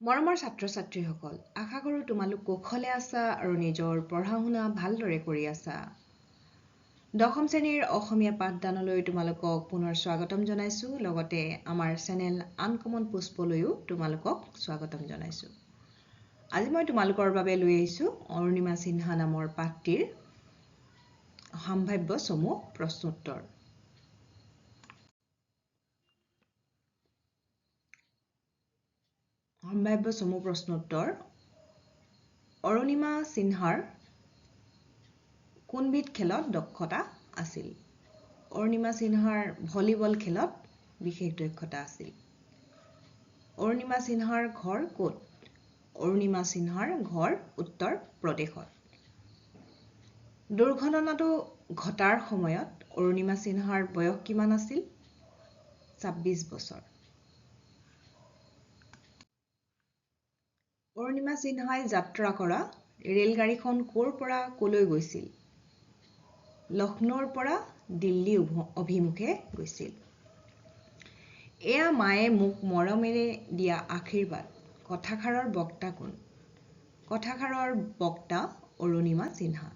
মৰমৰ ছাত্ৰ ছাত্ৰীসকল আশা কৰোঁ তোমালোক কুশলে আছা আৰু নিজৰ পঢ়া শুনা ভালদৰে কৰি আছা। দশম শ্ৰেণীৰ অসমীয়া পাঠদানলৈ তোমালোকক পুনৰ স্বাগতম জনাইছোঁ। লগতে আমাৰ চেনেল আনকমন পুষ্পলৈও তোমালোকক স্বাগতম জনাইছোঁ। আজি মই তোমালোকৰ বাবে লৈ আহিছোঁ অৰুণিমা সিনহা নামৰ পাঠটিৰ সাম্ভাৱ্য চমু প্ৰশ্নোত্তৰ। সম্ভাৱ্য চমু প্ৰশ্নোত্তৰ অৰুণিমা সিনহাৰ কোনবিধ খেলত দক্ষতা আছিল? অৰুণিমা সিনহাৰ ভলীবল খেলত বিশেষ দক্ষতা আছিল। অৰুণিমা সিনহাৰ ঘৰ ক'ত? অৰুণিমা সিনহাৰ ঘৰ উত্তৰ প্ৰদেশত। দুৰ্ঘটনাটো ঘটাৰ সময়ত অৰুণিমা সিনহাৰ বয়স কিমান আছিল? ছাব্বিছ বছৰ। অৰুণিমা সিনহাই যাত্ৰা কৰা ৰেলগাড়ীখন ক'ৰ পৰা ক'লৈ গৈছিল? লক্ষ্ণৌৰ পৰা দিল্লী অভিমুখে গৈছিল। এয়া মায়ে মোক মৰমেৰে দিয়া আশীৰ্বাদ। কথাষাৰৰ বক্তা কোন? কথাষাৰৰ বক্তা অৰুণিমা সিনহা।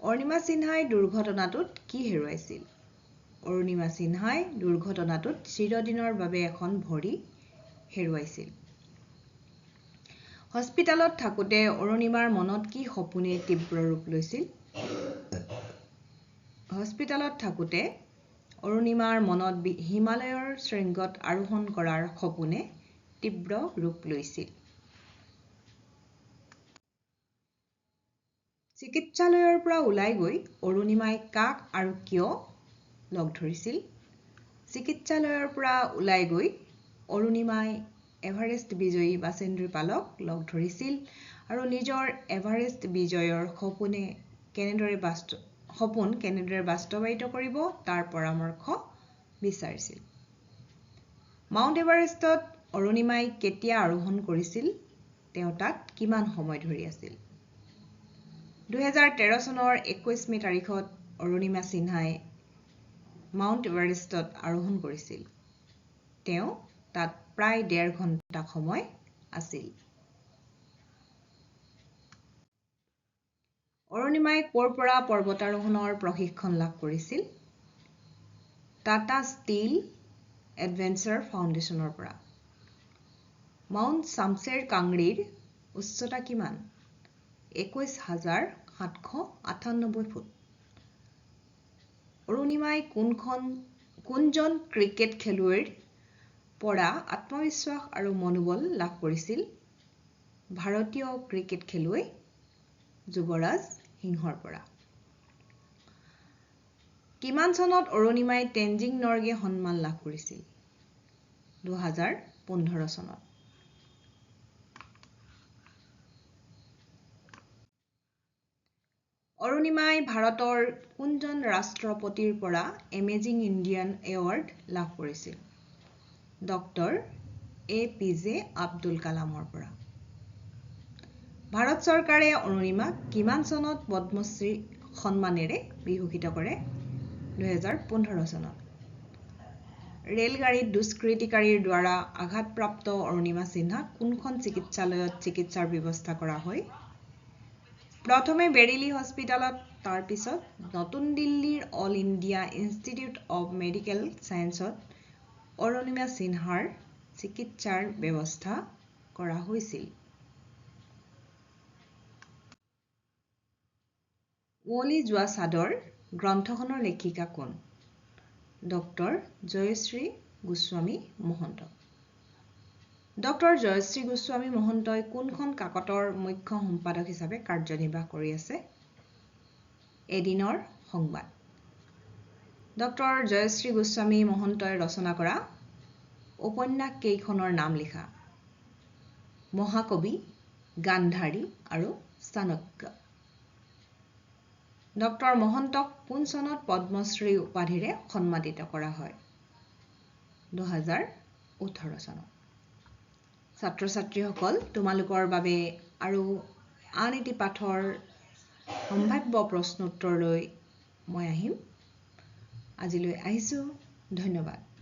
অৰুণিমা সিনহাই দুৰ্ঘটনাটোত কি হেৰুৱাইছিল? অৰুণিমা সিনহাই দুৰ্ঘটনাটোত চিৰদিনৰ বাবে এখন ভৰি হেৰুৱাইছিল। হস্পিতালত থাকোঁতে অৰুণিমাৰ মনত কি সপোনে তীব্ৰ ৰূপ লৈছিল? হস্পিতালত থাকোঁতে অৰুণিমাৰ মনত হিমালয়ৰ শৃংগত আৰোহণ কৰাৰ সপোনে তীব্ৰ ৰূপ লৈছিল? চিকিৎসালয়ৰ পৰা ওলাই গৈ অৰুণিমাই কাক আৰু কিয় লগ ধৰিছিল? চিকিৎসালয়ৰ পৰা ওলাই গৈ অৰুণিমাই এভাৰেষ্ট বিজয়ী বাচেন্দ্ৰী পালক লগ ধৰিছিল আৰু নিজৰ এভাৰেষ্ট বিজয়ৰ সপোনে কেনেদৰে সপোন কেনেদৰে বাস্তৱায়িত কৰিব তাৰ পৰামৰ্শ বিচাৰিছিল। মাউণ্ট এভাৰেষ্টত অৰুণিমাই কেতিয়া আৰোহণ কৰিছিল তেওঁ তাত কিমান সময় ধৰি আছিল? দুহেজাৰ তেৰ চনৰ একৈছ মে' তাৰিখত অৰুণিমা সিনহাই মাউণ্ট এভাৰেষ্টত আৰোহণ কৰিছিল। তেওঁ তাত প্ৰায় ডেৰ ঘণ্টা সময় আছিল। অৰুণিমাই ক'ৰ পৰা পৰ্বতাৰোহণৰ প্ৰশিক্ষণ লাভ কৰিছিল? টাটা ষ্টীল এডভেঞ্চাৰ ফাউণ্ডেশ্যনৰ পৰা। মাউণ্ট চামছেৰ কাংৰীৰ উচ্চতা কিমান? একৈছ হাজাৰ সাতশ আঠান্নব্বৈ ফুট। অৰুণিমাই কোনখন কোনজন ক্ৰিকেট খেলুৱৈৰ পৰা আত্মবিশ্বাস আৰু মনোবল লাভ কৰিছিল ভাৰতীয় ক্ৰিকেট খেলুৱৈ যুৱৰাজ সিংহৰ পৰা। কিমান চনত অৰুণিমাই টেনজিং নৰ্গে সন্মান লাভ কৰিছিল? দুহাজাৰ পোন্ধৰ চনত। অৰুণিমাই ভাৰতৰ কোনজন ৰাষ্ট্ৰপতিৰ পৰা এমেজিং ইণ্ডিয়ান এৱাৰ্ড লাভ কৰিছিল? Doctor A P J Abdul কালামৰ পৰা। ভাৰত চৰকাৰে অৰুণিমাক কিমান চনত পদ্মশ্ৰী সন্মানেৰে বিভূষিত কৰে? দুহেজাৰ পোন্ধৰ চনত। ৰেলগাড়ীত দুষ্কৃতিকাৰীৰ দ্বাৰা আঘাতপ্ৰাপ্ত অৰুণিমা সিনহাক কোনখন চিকিৎসালয়ত চিকিৎসাৰ ব্যৱস্থা কৰা হয়? প্ৰথমে বেৰিলি হস্পিতালত তাৰ পিছত নতুন দিল্লীৰ all India institute of medical ছায়েন্সত Arunima সিনহাৰ চিকিৎসাৰ ব্যৱস্থা কৰা হৈছিল। কুঁৱলী যোৱা চাদৰ গ্ৰন্থখনৰ লেখিকা কোন? ডক্টৰ জয়শ্ৰী গোস্বামী মহন্ত। ডক্টৰ জয়শ্ৰী গোস্বামী মহন্তই কোনখন কাকতৰ মুখ্য সম্পাদক হিচাপে কাৰ্যনিৰ্বাহ কৰি আছে? এদিনৰ সংবাদ। ডক্টৰ জয়শ্ৰী গোস্বামী মহন্তই ৰচনা কৰা উপন্যাস কেইখনৰ নাম লিখা। মহাকবি গান্ধাৰী আৰু চাণক্য ডক্টৰ মহন্তক কোন চনত পদ্মশ্ৰী উপাধিৰে সন্মানিত কৰা হয়? দুহেজাৰ ওঠৰ চনত। ছাত্ৰ ছাত্ৰীসকল তোমালোকৰ বাবে আৰু আন এটি পাঠৰ সম্ভাৱ্য প্ৰশ্নোত্তৰলৈ মই আহিম। আজিলৈ আহিছোঁ। ধন্যবাদ।